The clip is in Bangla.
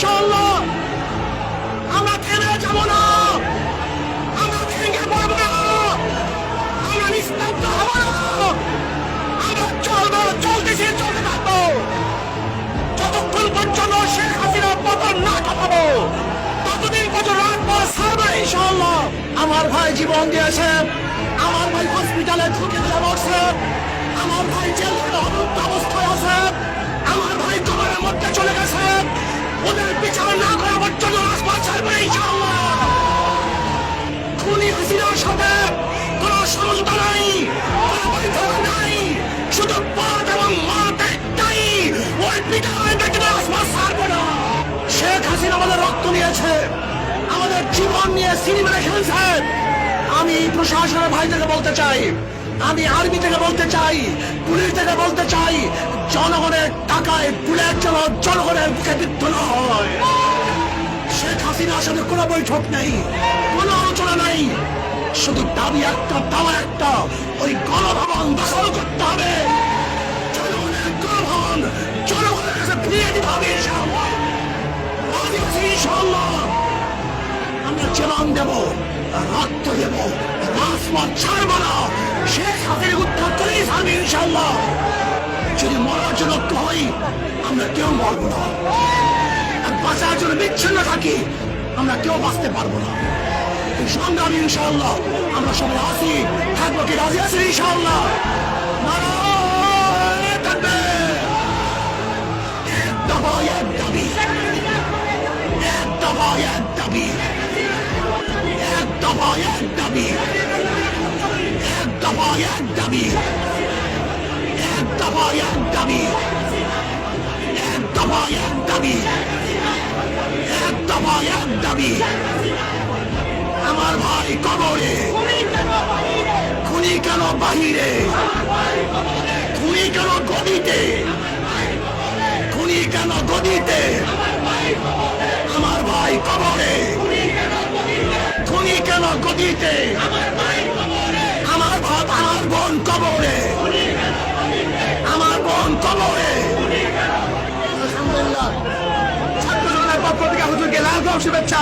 ইনশাআল্লাহ। আমরা থেমে যাব না। আমরা ভেঙে পড়ব না। আমরা না। আমরা চলবো চলতেছি চলতে থাকব। যতক্ষণ পর্যন্ত শেখ হাসিনা পতন না ঘটাবো, ততদিন পর্যন্ত ইনশাআল্লাহ। আমার ভাই জীবন দিয়েছে। আমার ভাই হসপিটালে ঢুকে ধরে মরছে। আমার ভাই জেল থেকে অবরুদ্ধ অবস্থায় আছে। আমার ভাই কবরের মধ্যে চলে গেছে। হাসিনার সাথে কোন সমঝোতা নাই শুধু পথ এবং মাঠ একটাই। ওই পিটারের দেখে আসমান না। শেখ হাসিনা আমাদের রক্ত নিয়েছে, আমাদের জীবন নিয়ে সিনেমা খেলছে। আমি প্রশাসনের ভাইদেরকে বলতে চাই, আমি আর্মি থেকে বলতে চাই, পুলিশ থেকে বলতে চাই, জনগণের টাকায় বুলেট যেন জনগণের মুখে বিদ্ধ হয়। শেখ হাসিনার সাথে কোনো বৈঠক নেই, কোনো আলোচনা নেই। শুধু দাবি একটা, দাওয়া একটা, ওই গণভবন দখল করতে হবে। গণভবন, জনগণের কাছে ফিরিয়ে দিতে হবে আমরা দেব, রক্ত দেব, রাজপথ ছাড়বো না। শেখ হাসিনা করেই ছাড়বে ইনশাআল্লাহ। যদি মরার জন্য হই আমরা কেউ মরবো না। বাঁচার জন্য বিচ্ছিন্ন থাকি আমরা কেউ বাঁচতে পারব না। সংগ্রামী ইনশাআল্লাহ, আমরা সবাই আসি থাকব কি রাজি আছি ইনশাআল্লাহ? নারায়ণ এক আমার ভাই কবরে। খুনি কেন বাহিরে? খুনি কেন গদিতে? খুনি কেন গদিতে? আমার ভাই কবরে। খুনি কেন গদিতে? আমার സാക്ഷിവെച്ച